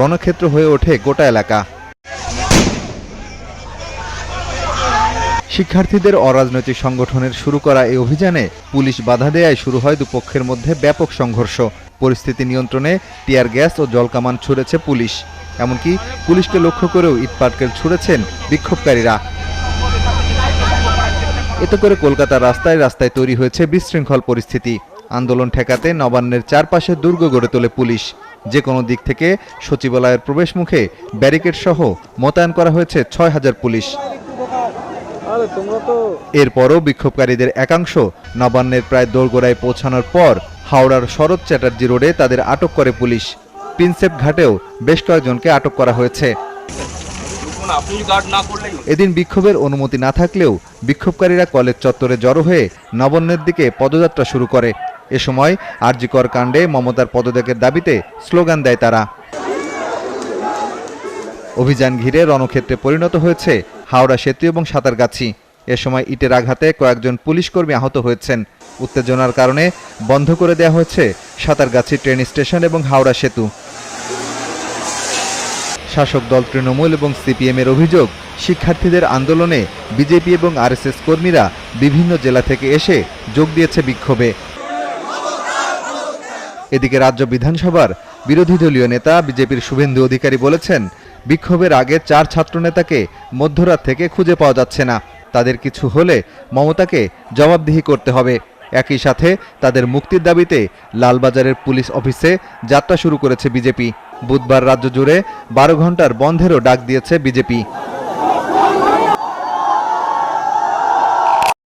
রণক্ষেত্র হয়ে ওঠে গোটা এলাকা। শিক্ষার্থীদের অরাজনৈতিক সংগঠনের শুরু করা এই অভিযানে পুলিশ বাধা দেয়ায় শুরু হয় দুপক্ষের মধ্যে ব্যাপক সংঘর্ষ। পরিস্থিতি নিয়ন্ত্রণে টিয়ার গ্যাস ও জলকামান ছুড়েছে পুলিশ। এমনকি পুলিশকে লক্ষ্য করেও ইটপাটকেল ছুড়েছেন বিক্ষোভকারীরা। এতে করে কলকাতার রাস্তায় রাস্তায় তৈরি হয়েছে বিশৃঙ্খল পরিস্থিতি। আন্দোলন ঠেকাতে নবান্নের চারপাশে দুর্গ গড়ে তোলে পুলিশ। যে কোনো দিক থেকে সচিবালয়ের প্রবেশ মুখে ব্যারিকেড সহ মোতায়েন করা হয়েছে ছয় হাজার পুলিশ। এরপরও বিক্ষোভকারীদের একাংশ নবান্নের প্রায় দোরগোড়ায় পৌঁছানোর পর হাওড়ার শরৎ চ্যাটার্জি রোডে তাদের আটক করে পুলিশ। প্রিন্সেপ ঘাটেও বেশ কয়েকজনকে আটক করা হয়েছে। এদিন বিক্ষোভের অনুমতি না থাকলেও বিক্ষোভকারীরা কলেজ চত্বরে জড়ো হয়ে নবান্নের দিকে পদযাত্রা শুরু করে। এ সময় আরজিকর কাণ্ডে মমতার পদত্যাগের দাবিতে স্লোগান দেয় তারা। অভিযান ঘিরে রণক্ষেত্রে পরিণত হয়েছে হাওড়া, সেতু এবং সাঁতারগাছি। এ সময় ইটের আঘাতে কয়েকজন পুলিশকর্মী আহত হয়েছেন। উত্তেজনার কারণে বন্ধ করে দেওয়া হয়েছে সাঁতারগাছি ট্রেন স্টেশন এবং হাওড়া, সেতু। শাসক দল তৃণমূল এবং সিপিএম এর অভিযোগ, শিক্ষার্থীদের আন্দোলনে বিজেপি এবং আরএসএস কর্মীরা বিভিন্ন জেলা থেকে এসে যোগ দিয়েছে বিক্ষোভে। এদিকে রাজ্য বিধানসভার বিরোধী দলীয় নেতা বিজেপির শুভেন্দু অধিকারী বলেছেন, বিক্ষোভের আগে চার ছাত্রনেতাকে মধ্যরাত থেকে খুঁজে পাওয়া যাচ্ছে না। তাদের কিছু হলে মমতাকে জবাবদিহি করতে হবে। একই সাথে তাদের মুক্তির দাবিতে লালবাজারের পুলিশ অফিসে যাত্রা শুরু করেছে বিজেপি। বুধবার রাজ্য জুড়ে বারো ঘণ্টার বন্ধেরও ডাক দিয়েছে বিজেপি।